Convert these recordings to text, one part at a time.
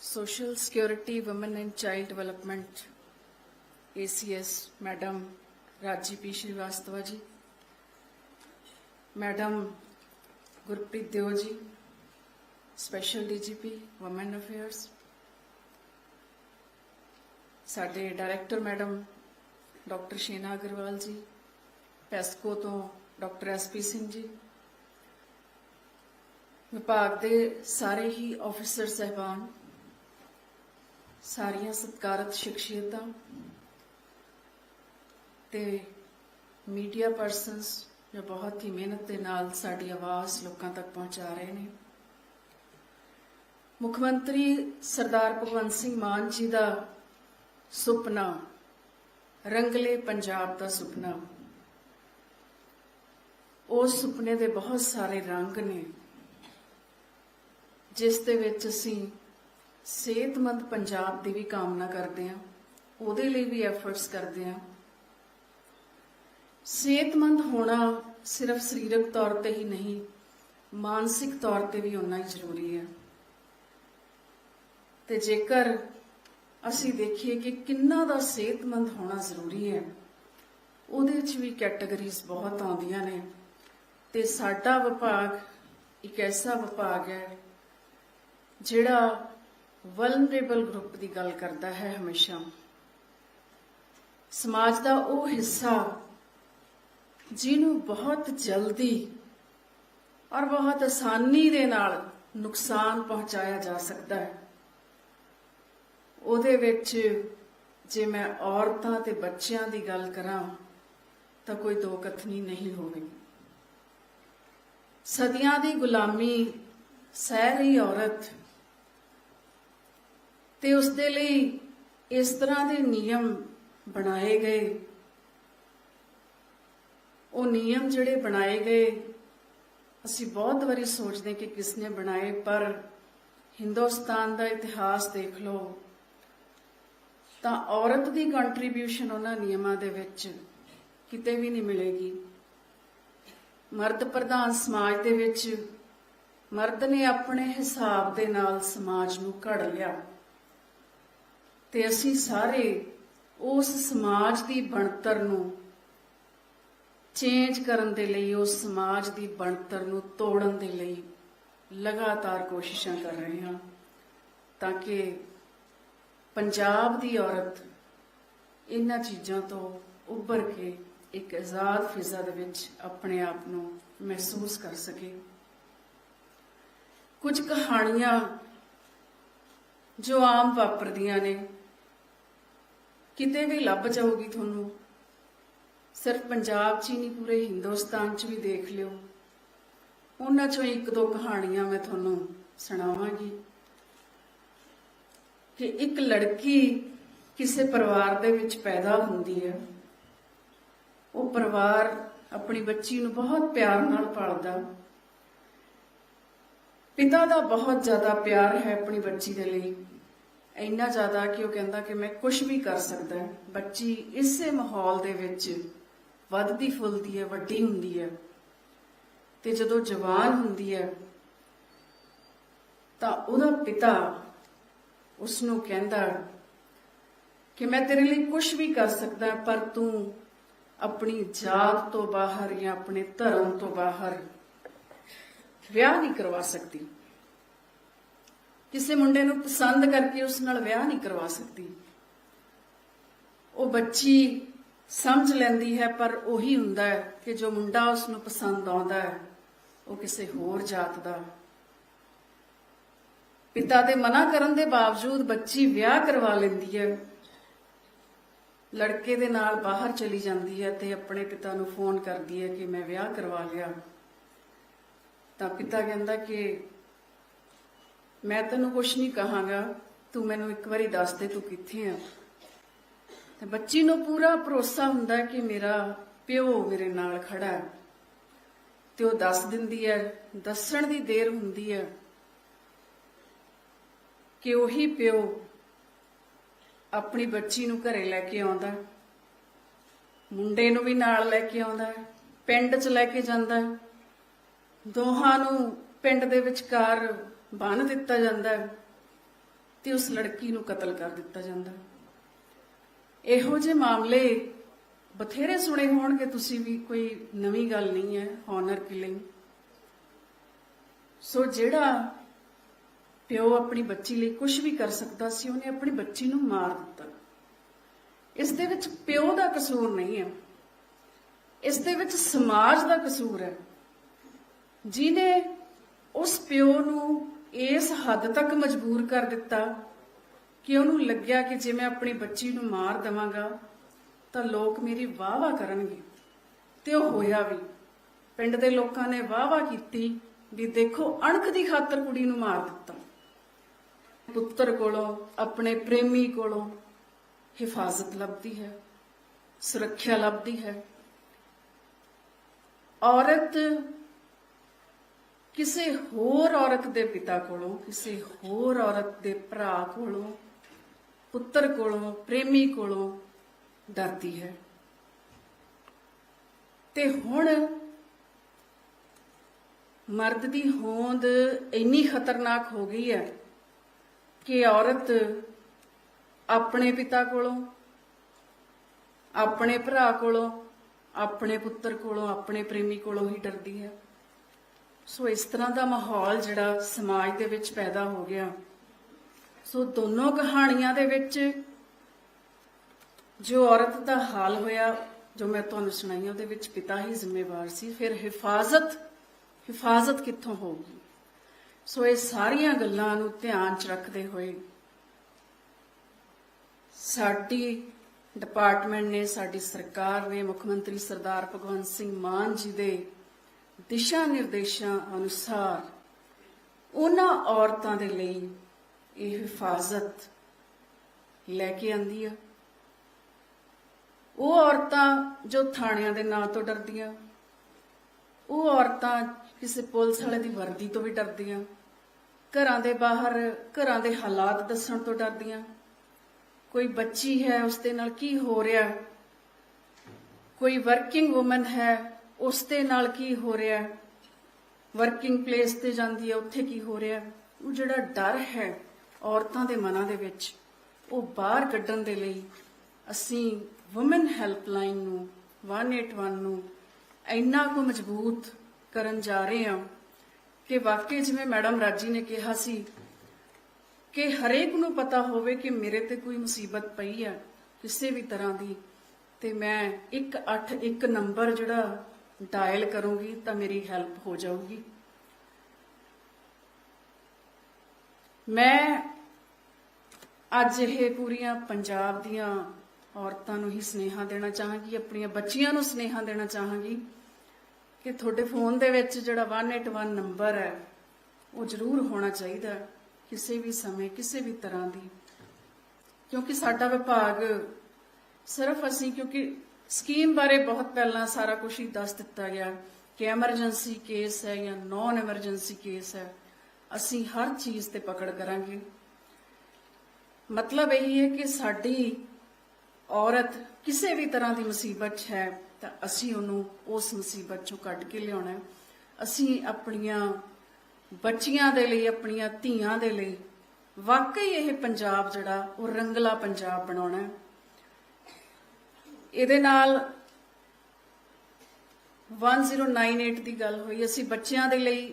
Social Security Women and Child Development ACS madam Raji P Srivastava ji madam Gurpreet Deo ji special DGP women affairs ਸਾਡੇ director madam doctor Sheena Agarwal ji PESCO ਤੋਂ doctor SP Singh ji ਵਿਭਾਗ ਦੇ ਸਾਰੇ ਹੀ officer ਸਹਿਬਾਨ ਸਾਰੀਆਂ ਸਤਿਕਾਰਤ ਸ਼ਖਸੀਅਤਾਂ ਤੇ media persons ਜੋ ਬਹੁਤ ਹੀ ਮਿਹਨਤ ਦੇ ਨਾਲ ਸਾਡੀ ਆਵਾਜ਼ ਲੋਕਾਂ ਤੱਕ ਪਹੁੰਚਾ ਰਹੇ ਨੇ। ਮੁੱਖ ਮੰਤਰੀ ਸਰਦਾਰ ਭਗਵੰਤ ਸਿੰਘ ਮਾਨ ਜੀ ਦਾ ਸੁਪਨਾ, ਰੰਗਲੇ ਪੰਜਾਬ ਦਾ ਸੁਪਨਾ, ਉਸ ਸੁਪਨੇ ਦੇ ਬਹੁਤ ਸਾਰੇ ਰੰਗ ਨੇ, ਜਿਸ ਦੇ ਵਿੱਚ ਅਸੀਂ ਸਿਹਤਮੰਦ ਪੰਜਾਬ ਦੀ ਵੀ ਕਾਮਨਾ ਕਰਦੇ ਹਾਂ। ਉਹਦੇ ਲਈ ਵੀ ਐਫਰਟਸ ਕਰਦੇ ਹਾਂ। ਸਿਹਤਮੰਦ ਹੋਣਾ ਸਿਰਫ ਸਰੀਰਕ ਤੌਰ ਤੇ ਹੀ ਨਹੀਂ, ਮਾਨਸਿਕ ਤੌਰ ਤੇ ਵੀ ਉਨਾ ਹੀ ਜ਼ਰੂਰੀ ਹੈ। ਤੇ ਜੇਕਰ ਅਸੀਂ ਦੇਖੀਏ ਕਿ ਕਿੰਨਾ ਦਾ ਸਿਹਤਮੰਦ ਹੋਣਾ ਜ਼ਰੂਰੀ ਹੈ, ਉਹਦੇ ਵਿੱਚ ਵੀ ਕੈਟਾਗਰੀਜ਼ ਬਹੁਤ ਆਉਂਦੀਆਂ ਨੇ। ਤੇ ਸਾਡਾ ਵਿਭਾਗ ਇੱਕ ਐਸਾ ਵਿਭਾਗ ਹੈ, ਜਿਹੜਾ ਵਲਨਰੇਬਲ ਗਰੁੱਪ ਦੀ ਗੱਲ ਕਰਦਾ ਹੈ ਹਮੇਸ਼ਾ। ਸਮਾਜ ਦਾ ਉਹ ਹਿੱਸਾ ਜਿਹਨੂੰ ਬਹੁਤ ਜਲਦੀ ਔਰ ਬਹੁਤ ਆਸਾਨੀ ਦੇ ਨਾਲ ਨੁਕਸਾਨ ਪਹੁੰਚਾਇਆ ਜਾ ਸਕਦਾ ਹੈ। ਉਹਦੇ ਵਿੱਚ ਜੇ ਮੈਂ ਔਰਤਾਂ ਤੇ ਬੱਚਿਆਂ ਦੀ ਗੱਲ ਕਰਾਂ ਤਾਂ ਕੋਈ ਦੋ ਕਥਨੀ ਨਹੀਂ ਹੋਵੇਗੀ ਸਦੀਆਂ ਦੀ ਗੁਲਾਮੀ ਸਹਿ ਰਹੀ ਔਰਤ ਤੇ ਉਸ ਦੇ ਲਈ ਇਸ ਤਰ੍ਹਾਂ ਦੇ ਨਿਯਮ ਬਣਾਏ ਗਏ। ਉਹ ਨਿਯਮ ਜਿਹੜੇ ਬਣਾਏ ਗਏ, ਅਸੀਂ ਬਹੁਤ ਵਾਰੀ ਸੋਚਦੇ ਕਿ ਕਿਸ ਨੇ ਬਣਾਏ, ਪਰ ਹਿੰਦੁਸਤਾਨ ਦਾ ਇਤਿਹਾਸ ਦੇਖ ਲਓ, ਤਾਂ ਔਰਤ ਦੀ ਕੰਟਰੀਬਿਊਸ਼ਨ ਉਹਨਾਂ ਨਿਯਮਾਂ ਦੇ ਵਿੱਚ ਕਿਤੇ ਵੀ ਨਹੀਂ ਮਿਲੇਗੀ। ਮਰਦ ਪ੍ਰਧਾਨ ਸਮਾਜ ਦੇ ਵਿੱਚ ਮਰਦ ਨੇ ਆਪਣੇ ਹਿਸਾਬ ਦੇ ਨਾਲ ਸਮਾਜ ਨੂੰ ਘੜ ਲਿਆ। ਤੇ ਅਸੀਂ ਸਾਰੇ ਉਸ ਸਮਾਜ ਦੀ ਬਣਤਰ ਨੂੰ ਚੇਂਜ ਕਰਨ ਦੇ ਲਈ, ਉਸ ਸਮਾਜ ਦੀ ਬਣਤਰ ਨੂੰ ਤੋੜਨ ਦੇ ਲਈ ਲਗਾਤਾਰ ਕੋਸ਼ਿਸ਼ਾਂ ਕਰ ਰਹੇ ਹਾਂ ਤਾਂ ਕਿ ਪੰਜਾਬ ਦੀ ਔਰਤ ਇਹਨਾਂ ਚੀਜ਼ਾਂ ਤੋਂ ਉੱਭਰ ਕੇ ਇੱਕ ਆਜ਼ਾਦ ਫਿਜ਼ਾ ਦੇ ਵਿੱਚ ਆਪਣੇ ਆਪ ਨੂੰ ਮਹਿਸੂਸ ਕਰ ਸਕੇ। ਕੁਝ ਕਹਾਣੀਆਂ ਜੋ ਆਮ ਵਾਪਰਦੀਆਂ ਨੇ ਕਿਤੇ ਵੀ ਲੱਭ ਜਾਊਗੀ ਤੁਹਾਨੂੰ। ਸਿਰਫ ਪੰਜਾਬ 'ਚ ਹੀ ਨਹੀਂ, ਪੂਰੇ ਹਿੰਦੁਸਤਾਨ 'ਚ ਵੀ ਦੇਖ ਲਿਓ। ਉਹਨਾਂ 'ਚੋਂ ਇੱਕ ਦੋ ਕਹਾਣੀਆਂ ਮੈਂ ਤੁਹਾਨੂੰ ਸੁਣਾਵਾਂਗੀ। ਕਿ ਇੱਕ ਲੜਕੀ ਕਿਸੇ ਪਰਿਵਾਰ ਦੇ ਵਿੱਚ ਪੈਦਾ ਹੁੰਦੀ ਹੈ। ਉਹ ਪਰਿਵਾਰ ਆਪਣੀ ਬੱਚੀ ਨੂੰ ਬਹੁਤ ਪਿਆਰ ਨਾਲ ਪਾਲਦਾ। ਪਿਤਾ ਦਾ ਬਹੁਤ ਜ਼ਿਆਦਾ ਪਿਆਰ ਹੈ ਆਪਣੀ ਬੱਚੀ ਦੇ ਲਈ। ਇੰਨਾ ਜ਼ਿਆਦਾ ਕਿ ਉਹ ਕਹਿੰਦਾ ਕਿ ਮੈਂ ਕੁਝ ਵੀ ਕਰ ਸਕਦਾ ਬੱਚੀ ਇਸੇ ਮਾਹੌਲ ਦੇ ਵਿੱਚ ਵੱਧਦੀ ਫੁੱਲਦੀ ਹੈ, ਵੱਡੀ ਹੁੰਦੀ ਹੈ ਤੇ ਜਦੋਂ ਜਵਾਨ ਹੁੰਦੀ ਹੈ, ਤਾਂ ਉਹਦਾ ਪਿਤਾ ਉਸ ਨੂੰ ਕਹਿੰਦਾ ਕਿ ਮੈਂ ਤੇਰੇ ਲਈ ਕੁਝ ਵੀ ਕਰ ਸਕਦਾ ਪਰ ਤੂੰ ਆਪਣੀ ਜਾਤ ਤੋਂ ਬਾਹਰ ਜਾਂ ਆਪਣੇ ਧਰਮ ਤੋਂ ਬਾਹਰ ਵਿਆਹ ਨਹੀਂ ਕਰਵਾ ਸਕਦੀ। ਕਿਸੇ ਮੁੰਡੇ ਨੂੰ ਪਸੰਦ ਕਰਕੇ ਉਸ ਨਾਲ ਵਿਆਹ ਨਹੀਂ ਕਰਵਾ ਸਕਦੀ। ਉਹ ਬੱਚੀ ਸਮਝ ਲੈਂਦੀ ਹੈ, ਪਰ ਉਹੀ ਹੁੰਦਾ ਹੈ ਕਿ ਜੋ ਮੁੰਡਾ ਉਸ ਨੂੰ ਪਸੰਦ ਆਉਂਦਾ ਹੈ, ਉਹ ਕਿਸੇ ਹੋਰ ਜਾਤ ਦਾ। ਪਿਤਾ ਦੇ ਮਨਾ ਕਰਨ ਦੇ ਬਾਵਜੂਦ ਬੱਚੀ ਵਿਆਹ ਕਰਵਾ ਲੈਂਦੀ ਹੈ। ਲੜਕੇ ਦੇ ਨਾਲ ਬਾਹਰ ਚਲੀ ਜਾਂਦੀ ਹੈ ਤੇ ਆਪਣੇ ਪਿਤਾ ਨੂੰ ਫੋਨ ਕਰਦੀ ਹੈ ਕਿ ਮੈਂ ਵਿਆਹ ਕਰਵਾ ਲਿਆ। ਤਾਂ ਪਿਤਾ ਕਹਿੰਦਾ ਕਿ ਮੈਂ ਤੈਨੂੰ ਕੁਝ ਨਹੀਂ ਕਹਾਂਗਾ। ਤੂੰ ਮੈਨੂੰ ਇੱਕ ਵਾਰੀ ਦੱਸ ਦੇ ਤੂੰ ਕਿੱਥੇ ਆ। ਤੇ ਬੱਚੀ ਨੂੰ ਪੂਰਾ ਭਰੋਸਾ ਹੁੰਦਾ ਕਿ ਮੇਰਾ ਪਿਓ ਮੇਰੇ ਨਾਲ ਖੜਾ ਹੈ। ਤੇ ਉਹ ਦੱਸ ਦਿੰਦੀ ਹੈ, ਦੱਸਣ ਦੀ ਦੇਰ ਹੁੰਦੀ ਹੈ ਕਿ ਉਹੀ ਪਿਓ ਆਪਣੀ ਬੱਚੀ ਨੂੰ ਘਰੇ ਲੈ ਕੇ ਆਉਂਦਾ ਮੁੰਡੇ ਨੂੰ ਵੀ ਨਾਲ ਲੈ ਕੇ ਆਉਂਦਾ ਪਿੰਡ 'ਚ ਲੈ ਕੇ ਜਾਂਦਾ ਦੋਹਾਂ ਨੂੰ ਪਿੰਡ ਦੇ ਵਿਚਕਾਰ ਬੰਨ ਦਿੱਤਾ ਜਾਂਦਾ ਹੈ ਤੇ ਉਸ ਲੜਕੀ ਨੂੰ ਕਤਲ ਕਰ ਦਿੱਤਾ ਜਾਂਦਾ ਇਹੋ ਜਿਹੇ ਮਾਮਲੇ ਬਥੇਰੇ ਸੁਣੇ ਹੋਣਗੇ, ਤੁਸੀਂ ਵੀ ਕੋਈ ਨਵੀਂ ਗੱਲ ਨਹੀਂ ਹੈ ਹਾਨਰ ਕਿਲਿੰਗ ਸੋ ਜਿਹੜਾ ਪਿਓ ਆਪਣੀ ਬੱਚੀ ਲਈ ਕੁਝ ਵੀ ਕਰ ਸਕਦਾ ਸੀ, ਉਹਨੇ ਆਪਣੀ ਬੱਚੀ ਨੂੰ ਮਾਰ ਦਿੱਤਾ। ਇਸ ਦੇ ਵਿੱਚ ਪਿਓ ਦਾ ਕਸੂਰ ਨਹੀਂ ਹੈ। ਇਸ ਦੇ ਵਿੱਚ ਸਮਾਜ ਦਾ ਕਸੂਰ ਹੈ। ਜਿਨੇ ਉਸ ਪਿਓ ਨੂੰ ਇਸ ਹੱਦ ਤੱਕ ਮਜਬੂਰ ਕਰ ਦਿੱਤਾ ਕਿ ਉਹਨੂੰ ਲੱਗਿਆ ਕਿ ਜੇ ਮੈਂ ਆਪਣੀ ਬੱਚੀ ਨੂੰ ਮਾਰ ਦਵਾਂਗਾ, ਤਾਂ ਲੋਕ ਮੇਰੀ ਵਾਹ-ਵਾਹ ਕਰਨਗੇ। ਤੇ ਉਹ ਹੋਇਆ ਵੀ। ਪਿੰਡ ਦੇ ਲੋਕਾਂ ਨੇ ਵਾਹ-ਵਾਹ ਕੀਤੀ ਵੀ ਦੇਖੋ, ਅਣਖ ਦੀ ਖਾਤਰ ਕੁੜੀ ਨੂੰ ਮਾਰ ਦਿੱਤਾ। ਪੁੱਤਰ ਕੋਲੋਂ, ਆਪਣੇ ਪ੍ਰੇਮੀ ਕੋਲੋਂ ਹਿਫਾਜ਼ਤ ਲੱਭਦੀ ਹੈ, ਸੁਰੱਖਿਆ ਲੱਭਦੀ ਹੈ। ਔਰਤ ਕਿਸੇ ਹੋਰ ਔਰਤ ਦੇ ਪਿਤਾ ਕੋਲੋਂ, ਕਿਸੇ ਹੋਰ ਔਰਤ ਦੇ ਭਰਾ ਕੋਲੋਂ, ਪੁੱਤਰ ਕੋਲੋਂ, ਪ੍ਰੇਮੀ ਕੋਲੋਂ ਡਰਦੀ ਹੈ। ਤੇ ਹੁਣ ਮਰਦ ਦੀ ਹੋਂਦ ਇੰਨੀ ਖਤਰਨਾਕ ਹੋ ਗਈ ਹੈ ਕਿ ਔਰਤ ਆਪਣੇ ਪਿਤਾ ਕੋਲੋਂ, ਆਪਣੇ ਭਰਾ ਕੋਲੋਂ, ਆਪਣੇ ਪੁੱਤਰ ਕੋਲੋਂ, ਆਪਣੇ ਪ੍ਰੇਮੀ ਕੋਲੋਂ ਹੀ ਡਰਦੀ ਹੈ। ਸੋ ਇਸ ਤਰ੍ਹਾਂ ਦਾ ਮਾਹੌਲ ਜਿਹੜਾ ਸਮਾਜ ਦੇ ਵਿੱਚ ਪੈਦਾ ਹੋ ਗਿਆ। ਸੋ ਦੋਨੋਂ ਕਹਾਣੀਆਂ ਦੇ ਵਿੱਚ ਜੋ ਔਰਤ ਦਾ ਹਾਲ ਹੋਇਆ, ਜੋ ਮੈਂ ਤੁਹਾਨੂੰ ਸੁਣਾਈ ਉਹਦੇ ਵਿੱਚ ਪਿਤਾ ਹੀ ਜ਼ਿੰਮੇਵਾਰ ਸੀ। ਫਿਰ ਹਿਫਾਜ਼ਤ ਹਿਫਾਜ਼ਤ ਕਿੱਥੋਂ ਹੋਊਗੀ? ਸੋ ਇਹ ਸਾਰੀਆਂ ਗੱਲਾਂ ਨੂੰ ਧਿਆਨ 'ਚ ਰੱਖਦੇ ਹੋਏ ਸਾਡੀ ਡਿਪਾਰਟਮੈਂਟ ਨੇ, ਸਾਡੀ ਸਰਕਾਰ ਨੇ, ਮੁੱਖ ਮੰਤਰੀ ਸਰਦਾਰ ਭਗਵੰਤ ਸਿੰਘ ਮਾਨ ਜੀ ਦੇ ਦਿਸ਼ਾ ਨਿਰਦੇਸ਼ਾਂ ਅਨੁਸਾਰ ਉਹਨਾਂ ਔਰਤਾਂ ਦੇ ਲਈ ਇਹ ਹਿਫਾਜ਼ਤ ਲੈ ਕੇ ਆਂਦੀ ਆ। ਉਹ ਔਰਤਾਂ ਜੋ ਥਾਣਿਆਂ ਦੇ ਨਾਂ ਤੋਂ ਡਰਦੀਆਂ, ਉਹ ਔਰਤਾਂ ਕਿਸੇ ਪੁਲਿਸ ਵਾਲੇ ਦੀ ਵਰਦੀ ਤੋਂ ਵੀ ਡਰਦੀਆਂ, ਘਰਾਂ ਦੇ ਬਾਹਰ, ਘਰਾਂ ਦੇ ਹਾਲਾਤ ਦੱਸਣ ਤੋਂ ਡਰਦੀਆਂ। ਕੋਈ ਬੱਚੀ ਹੈ ਉਸ ਦੇ ਨਾਲ ਕੀ ਹੋ ਰਿਹਾ? ਕੋਈ ਵਰਕਿੰਗ ਔਮਨ ਹੈ ਉਸ ਦੇ ਨਾਲ ਕੀ ਹੋ ਰਿਹਾ ਵਰਕਿੰਗ ਪਲੇਸ ਤੇ ਜਾਂਦੀ ਹੈ, ਉੱਥੇ ਕੀ ਹੋ ਰਿਹਾ ਉਹ ਜਿਹੜਾ ਡਰ ਹੈ ਔਰਤਾਂ ਦੇ ਮਨਾਂ ਦੇ ਵਿੱਚ, ਉਹ ਬਾਹਰ ਕੱਢਣ ਦੇ ਲਈ ਅਸੀਂ ਔਮਨ ਹੈਲਪਲਾਈਨ ਨੂੰ 181 ਨੂੰ ਇੰਨਾ ਕੁ ਮਜ਼ਬੂਤ ਕਰਨ ਜਾ ਰਹੇ ਹਾਂ ਕਿ ਵਾਕਈ ਜਿਵੇਂ ਮੈਡਮ ਰਾਜੀ ਨੇ ਕਿਹਾ ਸੀ ਕਿ ਹਰੇਕ ਨੂੰ ਪਤਾ ਹੋਵੇ ਕਿ ਮੇਰੇ ਤੇ ਕੋਈ ਮੁਸੀਬਤ ਪਈ ਹੈ ਕਿਸੇ ਵੀ ਤਰ੍ਹਾਂ ਦੀ ਤੇ ਮੈਂ 181 ਨੰਬਰ ਜਿਹੜਾ ਡਾਇਲ ਕਰੂੰਗੀ ਤਾਂ ਮੇਰੀ ਹੈਲਪ ਹੋ ਜਾਊਗੀ। ਮੈਂ ਅੱਜ ਇਹ ਪੂਰੀਆਂ ਪੰਜਾਬ ਦੀਆਂ ਔਰਤਾਂ ਨੂੰ ਹੀ ਸਨੇਹਾ ਦੇਣਾ ਚਾਹਾਂਗੀ, ਆਪਣੀਆਂ ਬੱਚੀਆਂ ਨੂੰ ਸਨੇਹਾ ਦੇਣਾ ਚਾਹਾਂਗੀ ਕਿ ਤੁਹਾਡੇ ਫੋਨ ਦੇ ਵਿੱਚ ਜਿਹੜਾ 181 ਨੰਬਰ ਹੈ, ਉਹ ਜ਼ਰੂਰ ਹੋਣਾ ਚਾਹੀਦਾ ਕਿਸੇ ਵੀ ਸਮੇਂ, ਕਿਸੇ ਵੀ ਤਰ੍ਹਾਂ ਦੀ। ਕਿਉਂਕਿ ਸਾਡਾ ਵਿਭਾਗ ਸਿਰਫ ਅਸੀਂ ਕਿਉਂਕਿ ਸਕੀਮ ਬਾਰੇ ਬਹੁਤ ਪਹਿਲਾਂ ਸਾਰਾ ਕੁਝ ਹੀ ਦੱਸ ਦਿੱਤਾ ਗਿਆ ਕਿ ਐਮਰਜੈਂਸੀ ਕੇਸ ਹੈ ਜਾਂ ਨਾਨ ਐਮਰਜੈਂਸੀ ਕੇਸ ਹੈ, ਅਸੀਂ ਹਰ ਚੀਜ਼ ਤੇ ਪਕੜ ਕਰਾਂਗੇ ਮਤਲਬ ਇਹ ਹੈ ਕਿ ਸਾਡੀ ਔਰਤ ਕਿਸੇ ਵੀ ਤਰ੍ਹਾਂ ਦੀ ਮੁਸੀਬਤ 'ਚ ਹੈ ਤਾਂ ਅਸੀਂ ਉਹਨੂੰ ਉਸ ਮੁਸੀਬਤ ਚੋਂ ਕੱਢ ਕੇ ਲਿਆਉਣਾ ਹੈ। ਅਸੀਂ ਆਪਣੀਆਂ ਬੱਚੀਆਂ ਦੇ ਲਈ, ਆਪਣੀਆਂ ਧੀਆਂ ਦੇ ਲਈ ਵਾਕਈ ਇਹ ਪੰਜਾਬ ਜਿਹੜਾ ਉਹ ਰੰਗਲਾ ਪੰਜਾਬ ਬਣਾਉਣਾ ਹੈ ਇਹਦੇ ਨਾਲ 1098 ਦੀ ਗੱਲ ਹੋਈ। ਅਸੀਂ ਬੱਚਿਆਂ ਦੇ ਲਈ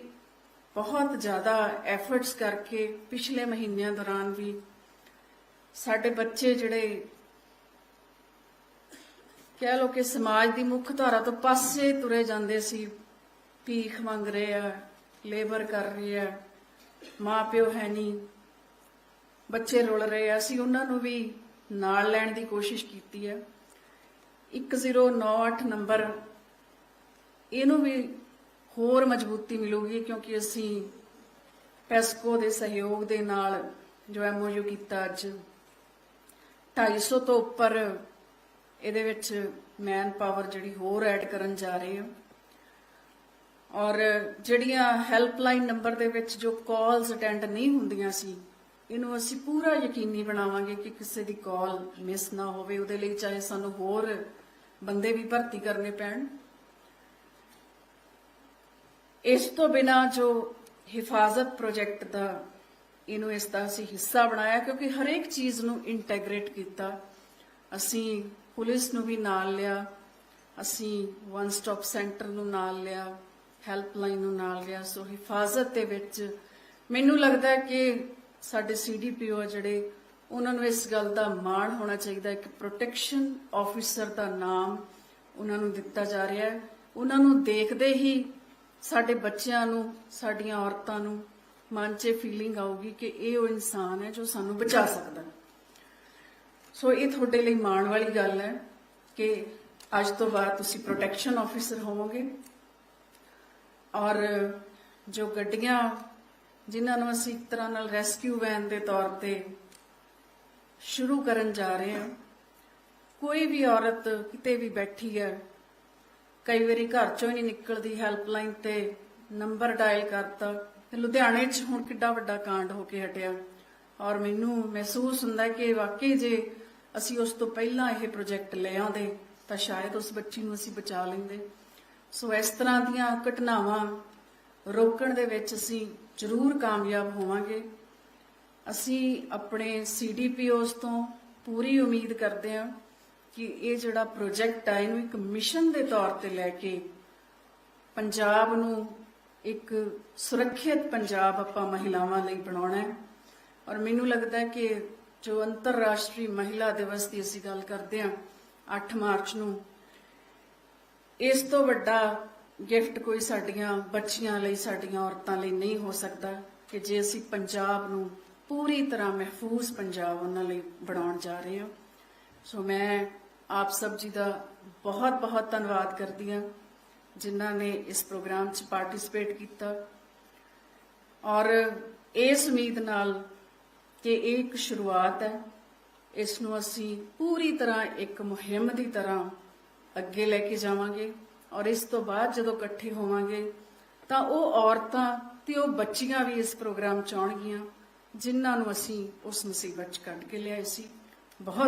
ਬਹੁਤ ਜ਼ਿਆਦਾ ਐਫਰਟਸ ਕਰਕੇ ਪਿਛਲੇ ਮਹੀਨਿਆਂ ਦੌਰਾਨ ਵੀ ਸਾਡੇ ਬੱਚੇ ਜਿਹੜੇ ਕਹਿ ਲੋ ਕਿ ਸਮਾਜ ਦੀ ਮੁੱਖ ਧਾਰਾ ਤੋਂ ਪਾਸੇ ਤੁਰੇ ਜਾਂਦੇ ਸੀ, ਭੀਖ ਮੰਗ ਰਹੇ ਆ ਲੇਬਰ ਕਰ ਰਹੇ ਆ, ਮਾਪਿਓ ਹੈ ਨਹੀਂ, ਬੱਚੇ ਰੁਲ ਰਹੇ ਆ। ਅਸੀਂ ਉਹਨਾਂ ਨੂੰ ਵੀ ਨਾਲ ਲੈਣ ਦੀ ਕੋਸ਼ਿਸ਼ ਕੀਤੀ ਹੈ 1098 ਨੰਬਰ। ਇਹਨੂੰ ਵੀ ਹੋਰ ਮਜ਼ਬੂਤੀ ਮਿਲੂਗੀ ਕਿਉਂਕਿ ਅਸੀਂ ਪੈਸਕੋ ਦੇ ਸਹਿਯੋਗ ਦੇ ਨਾਲ ਜੋ ਐਮਓਯੂ ਕੀਤਾ ਅੱਜ। 250 ਤੋਂ ਉੱਪਰ ਇਹਦੇ ਵਿੱਚ ਮੈਨ ਪਾਵਰ ਜਿਹੜੀ ਹੋਰ ਐਡ ਕਰਨ ਜਾ ਰਹੇ ਹਾਂ ਔਰ ਜਿਹੜੀਆਂ ਹੈਲਪਲਾਈਨ ਨੰਬਰ ਦੇ ਵਿੱਚ ਜੋ ਕਾਲਸ ਅਟੈਂਡ ਨਹੀਂ ਹੁੰਦੀਆਂ ਸੀ, ਇਹਨੂੰ ਅਸੀਂ ਪੂਰਾ ਯਕੀਨੀ ਬਣਾਵਾਂਗੇ ਕਿ ਕਿਸੇ ਦੀ ਕਾਲ ਮਿਸ ਨਾ ਹੋਵੇ। ਉਹਦੇ ਲਈ ਚਾਹੇ ਸਾਨੂੰ ਹੋਰ ਬੰਦੇ ਵੀ ਭਰਤੀ ਕਰਨੇ ਪੈਣ। ਇਸ ਤੋਂ ਬਿਨਾ ਜੋ ਹਿਫਾਜ਼ਤ ਪ੍ਰੋਜੈਕਟ ਦਾ ਇਹਨੂੰ ਇਸ ਦਾ ਅਸੀਂ ਹਿੱਸਾ ਬਣਾਇਆ, ਕਿਉਂਕਿ ਹਰੇਕ ਚੀਜ਼ ਨੂੰ ਇੰਟੈਗਰੇਟ ਕੀਤਾ। ਅਸੀਂ ਪੁਲਿਸ ਨੂੰ ਵੀ ਨਾਲ ਲਿਆ, ਅਸੀਂ ਵਨ ਸਟਾਪ ਸੈਂਟਰ ਨੂੰ ਨਾਲ ਲਿਆ ਹੈਲਪਲਾਈਨ ਨੂੰ ਨਾਲ ਲਿਆ। ਸੋ ਹਿਫਾਜ਼ਤ ਦੇ ਵਿੱਚ ਮੈਨੂੰ ਲੱਗਦਾ ਕਿ ਸਾਡੇ ਸੀਡੀਪੀਓ ਜਿਹੜੇ ਉਹਨਾਂ ਨੂੰ ਇਸ ਗੱਲ ਦਾ ਮਾਣ ਹੋਣਾ ਚਾਹੀਦਾ ਹੈ ਕਿ ਪ੍ਰੋਟੈਕਸ਼ਨ ਆਫੀਸਰ ਦਾ ਨਾਮ ਉਹਨਾਂ ਨੂੰ ਦਿੱਤਾ ਜਾ ਰਿਹਾ ਹੈ। ਉਹਨਾਂ ਨੂੰ ਦੇਖਦੇ ਹੀ ਸਾਡੇ ਬੱਚਿਆਂ ਨੂੰ, ਸਾਡੀਆਂ ਔਰਤਾਂ ਨੂੰ ਮਨ 'ਚ ਫੀਲਿੰਗ ਆਊਗੀ ਕਿ ਇਹ ਉਹ ਇਨਸਾਨ ਹੈ ਜੋ ਸਾਨੂੰ ਬਚਾ ਸਕਦਾ ਸੋ ਇਹ ਤੁਹਾਡੇ ਲਈ ਮਾਣ ਵਾਲੀ ਗੱਲ ਹੈ ਕਿ ਅੱਜ ਤੋਂ ਬਾਅਦ ਤੁਸੀਂ ਪ੍ਰੋਟੈਕਸ਼ਨ ਆਫੀਸਰ ਹੋਵੋਗੇ। ਔਰ ਜੋ ਗੱਡੀਆਂ ਜਿਨ੍ਹਾਂ ਨੂੰ ਅਸੀਂ ਇੱਕ ਤਰ੍ਹਾਂ ਨਾਲ ਰੈਸਕਿਊ ਵੈਨ ਦੇ ਤੌਰ ਤੇ ਸ਼ੁਰੂ ਕਰਨ ਜਾ ਰਹੇ ਹਾਂ। ਕੋਈ ਵੀ ਔਰਤ ਕਿਤੇ ਵੀ ਬੈਠੀ ਹੈ, ਕਈ ਵਾਰੀ ਘਰ ਚੋਂ ਹੀ ਨਹੀਂ ਨਿਕਲਦੀ ਹੈਲਪਲਾਈਨ ਤੇ ਨੰਬਰ ਡਾਇਲ ਕਰਤਾ। ਤੇ ਲੁਧਿਆਣੇ 'ਚ ਹੁਣ ਕਿੱਡਾ ਵੱਡਾ ਕਾਂਡ ਹੋ ਕੇ ਹਟਿਆ। ਔਰ ਮੈਨੂੰ ਮਹਿਸੂਸ ਹੁੰਦਾ ਕਿ ਵਾਕਈ ਜੇ ਅਸੀਂ ਉਸ ਤੋਂ ਪਹਿਲਾਂ ਇਹ ਪ੍ਰੋਜੈਕਟ ਲੈ ਆਉਂਦੇ, ਤਾਂ ਸ਼ਾਇਦ ਉਸ ਬੱਚੀ ਨੂੰ ਅਸੀਂ ਬਚਾ ਲੈਂਦੇ। ਸੋ ਇਸ ਤਰ੍ਹਾਂ ਦੀਆਂ ਘਟਨਾਵਾਂ ਰੋਕਣ ਦੇ ਵਿੱਚ ਅਸੀਂ ਜ਼ਰੂਰ ਕਾਮਯਾਬ ਹੋਵਾਂਗੇ। ਅਸੀਂ ਆਪਣੇ ਸੀਡੀਪੀਓਸ ਤੋਂ ਪੂਰੀ ਉਮੀਦ ਕਰਦੇ ਹਾਂ ਕਿ ਇਹ ਜਿਹੜਾ ਪ੍ਰੋਜੈਕਟ ਹੈ ਇਹਨੂੰ ਇੱਕ ਮਿਸ਼ਨ ਦੇ ਤੌਰ ਤੇ ਲੈ ਕੇ ਪੰਜਾਬ ਨੂੰ ਇੱਕ ਸੁਰੱਖਿਅਤ ਪੰਜਾਬ ਆਪਾਂ ਮਹਿਲਾਵਾਂ ਲਈ ਬਣਾਉਣਾ ਹੈ। ਔਰ ਮੈਨੂੰ ਲੱਗਦਾ ਹੈ ਕਿ ਜੋ ਅੰਤਰਰਾਸ਼ਟਰੀ ਮਹਿਲਾ ਦਿਵਸ ਦੀ ਅਸੀਂ ਗੱਲ ਕਰਦੇ ਹਾਂ 8 ਮਾਰਚ ਨੂੰ, ਇਸ ਤੋਂ ਵੱਡਾ ਗਿਫਟ ਕੋਈ ਸਾਡੀਆਂ ਬੱਚੀਆਂ ਲਈ, ਸਾਡੀਆਂ ਔਰਤਾਂ ਲਈ ਨਹੀਂ ਹੋ ਸਕਦਾ ਕਿ ਜੇ ਅਸੀਂ ਪੰਜਾਬ ਨੂੰ ਪੂਰੀ ਤਰ੍ਹਾਂ ਮਹਿਫੂਜ਼ ਪੰਜਾਬ ਉਹਨਾਂ ਲਈ ਬਣਾਉਣ ਜਾ ਰਹੇ ਹਾਂ। ਸੋ ਮੈਂ ਆਪ ਸਭ ਜੀ ਦਾ ਬਹੁਤ ਬਹੁਤ ਧੰਨਵਾਦ ਕਰਦੀ ਹਾਂ, ਜਿਨ੍ਹਾਂ ਨੇ ਇਸ ਪ੍ਰੋਗਰਾਮ 'ਚ ਪਾਰਟਿਸਿਪੇਟ ਕੀਤਾ। ਔਰ ਇਸ ਉਮੀਦ ਨਾਲ ਕਿ ਇਹ ਇੱਕ ਸ਼ੁਰੂਆਤ ਹੈ, ਇਸ ਨੂੰ ਅਸੀਂ ਪੂਰੀ ਤਰ੍ਹਾਂ ਇੱਕ ਮੁਹਿੰਮ ਦੀ ਤਰ੍ਹਾਂ ਅੱਗੇ ਲੈ ਕੇ ਜਾਵਾਂਗੇ। ਔਰ ਇਸ ਤੋਂ ਬਾਅਦ ਜਦੋਂ ਇਕੱਠੇ ਹੋਵਾਂਗੇ, ਤਾਂ ਉਹ ਔਰਤਾਂ ਤੇ ਉਹ ਬੱਚੀਆਂ ਵੀ ਇਸ ਪ੍ਰੋਗਰਾਮ ਚ ਆਉਣਗੀਆਂ। ਜਿਨ੍ਹਾਂ ਨੂੰ ਅਸੀਂ ਉਸ ਮੁਸੀਬਤ ਚ ਕੱਢ ਕੇ ਲਿਆਏ ਸੀ। ਬਹੁਤ